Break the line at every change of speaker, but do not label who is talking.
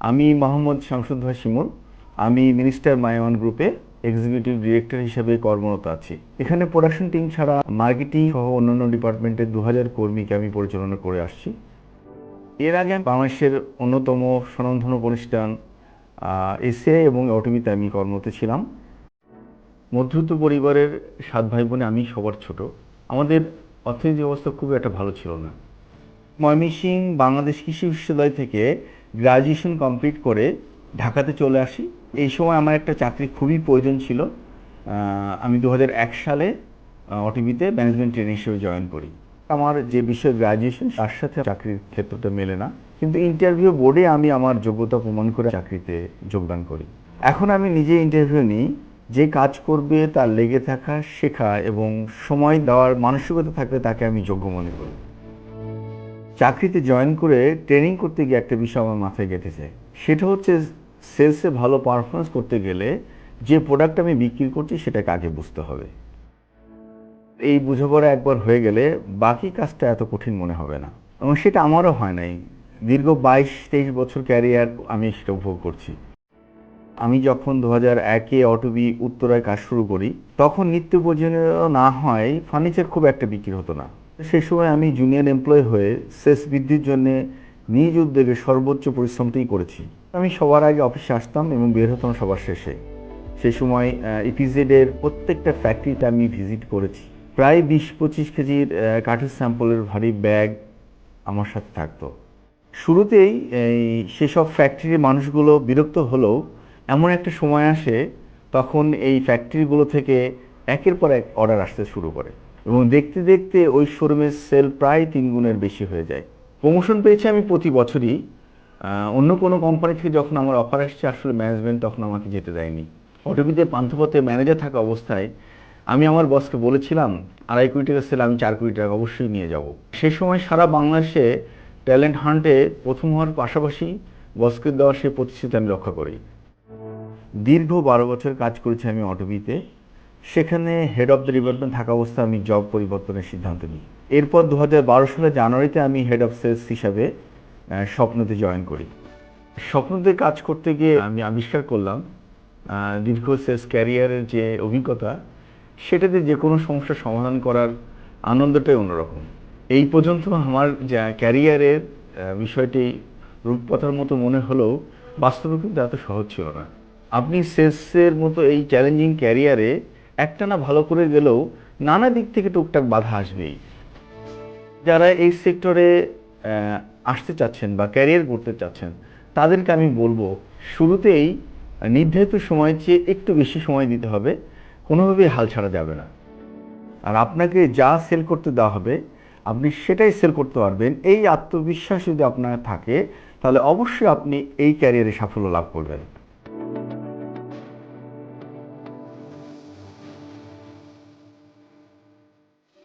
আমি মোহাম্মদ শামসুদ ভাই শিমুল। আমি মিনিস্টার মায়ামান গ্রুপে এক্সিকিউটিভ ডিরেক্টর হিসেবে কর্মরত আছি। এখানে প্রোডাকশন টিম ছাড়া মার্কেটিং সহ অন্যান্য ডিপার্টমেন্টের দু হাজার কর্মীকে আমি পরিচালনা করে আসছি। এর আগে বাংলাদেশের অন্যতম স্বনামধন্য প্রতিষ্ঠান এসিআই এবং অটোমিতে আমি কর্মরত ছিলাম। মধ্যবিত্ত পরিবারের সাত ভাই বোনে আমি সবার ছোট। আমাদের অর্থনৈতিক অবস্থা খুব একটা ভালো ছিল না। ময়মনসিং বাংলাদেশ কৃষি বিশ্ববিদ্যালয় থেকে গ্রাজুয়েশন কমপ্লিট করে ঢাকাতে চলে আসি। এই সময় আমার একটা চাকরি খুবই প্রয়োজন ছিল। আমি দু হাজার এক সালে অটিভিতে ম্যানেজমেন্ট ট্রেনিং হিসেবে জয়েন করি। আমার যে বিষয়ে গ্রাজুয়েশন তার সাথে চাকরির ক্ষেত্রটা মেলে না। কিন্তু ইন্টারভিউ বোর্ডে আমি আমার যোগ্যতা প্রমাণ করে চাকরিতে যোগদান করি। এখন আমি নিজে ইন্টারভিউ নিই। যে কাজ করবে, তার লেগে থাকা, শেখা এবং সময় দেওয়ার মানসিকতা থাকলে তাকে আমি যোগ্য মনে করি। চাকরিতে জয়েন করে ট্রেনিং করতে গিয়ে একটা বিষয় আমার মাথায় গেঁথেছে। সেটা হচ্ছে সেলসে ভালো পারফরমেন্স করতে গেলে যে প্রোডাক্ট আমি বিক্রি করছি সেটাকে আগে বুঝতে হবে। এই বোঝাপড়া একবার হয়ে গেলে বাকি কাজটা এত কঠিন মনে হবে না। এবং সেটা আমারও হয় নাই। দীর্ঘ বাইশ, তেইশ বছর ক্যারিয়ার আমি সেটা উপভোগ করছি। আমি যখন দু হাজার একে অটোবি উত্তরায় কাজ শুরু করি, তখন নিত্য প্রয়োজনীয় না হয় ফার্নিচার খুব একটা বিক্রি হতো না। সেই সময় আমি জুনিয়র এমপ্লয় হয়ে সেস বৃদ্ধির জন্য নিজ উদ্যোগে সর্বোচ্চ পরিশ্রমটাই করেছি। আমি সবার আগে অফিসে আসতাম এবং বের হতাম সবার শেষে। সেই সময় ইপিজেডের প্রত্যেকটা ফ্যাক্টরিতে আমি ভিজিট করেছি। প্রায় বিশ পঁচিশ কেজির কাঠের স্যাম্পলের ভারী ব্যাগ আমার সাথে থাকতো। শুরুতেই এই সেসব ফ্যাক্টরির মানুষগুলো বিরক্ত হলেও এমন একটা সময় আসে, তখন এই ফ্যাক্টরিগুলো থেকে একের পর এক অর্ডার আসতে শুরু করে। এবং দেখতে দেখতে ওই শোরুমের সেল প্রায় তিন গুণের বেশি হয়ে যায়। প্রমোশন পেয়েছি আমি প্রতি বছরই। অন্য কোনো কোম্পানি থেকে যখন আমার অফার আসছে, আসলে ম্যানেজমেন্ট তখন আমাকে যেতে দেয়নি। অটোবিতে পান্থপথে ম্যানেজার থাকা অবস্থায় আমি আমার বসকে বলেছিলাম, আড়াই কোটি টাকা সেল আমি চার কোটি টাকা অবশ্যই নিয়ে যাব। সে সময় সারা বাংলাদেশে ট্যালেন্ট হান্টে প্রথম হওয়ার পাশাপাশি বসকে দেওয়া সেই প্রতিশ্রুতি আমি রক্ষা করি। দীর্ঘ বারো বছর কাজ করেছি আমি অটোবিতে সেখানে হেড অফ দ্য ডিপার্টমেন্ট থাকা অবস্থায় আমি জব পরিবর্তনের সিদ্ধান্ত নিই। এরপর দু হাজার বারো সালে জানুয়ারিতে আমি হেড অফ সেলস হিসাবে স্বপ্নতে জয়েন করি। স্বপ্নতে কাজ করতে গিয়ে আমি আবিষ্কার করলাম দীর্ঘ সেলস ক্যারিয়ারের যে অভিজ্ঞতা, সেটাতে যে কোনো সমস্যার সমাধান করার আনন্দটাই অন্যরকম। এই পর্যন্ত আমার, যা ক্যারিয়ারের বিষয়টি রূপকথার মতো মনে হলেও বাস্তবে কিন্তু এত সহজ ছিল না। আপনি সেলসের মতো এই চ্যালেঞ্জিং ক্যারিয়ারে একটানা ভালো করে গেলেও নানা দিক থেকে টুকটাক বাধা আসবেই। যারা এই সেক্টরে আসতে চাচ্ছেন বা ক্যারিয়ার করতে চাচ্ছেন, তাদেরকে আমি বলব, শুরুতেই নির্ধারিত সময়ের চেয়ে একটু বেশি সময় দিতে হবে, কোনোভাবেই হাল ছাড়া যাবে না। আর আপনাকে যা সেল করতে দেওয়া হবে, আপনি সেটাই সেল করতে পারবেন। এই আত্মবিশ্বাস যদি আপনার থাকে, তাহলে অবশ্যই আপনি এই ক্যারিয়ারে সাফল্য লাভ করবেন।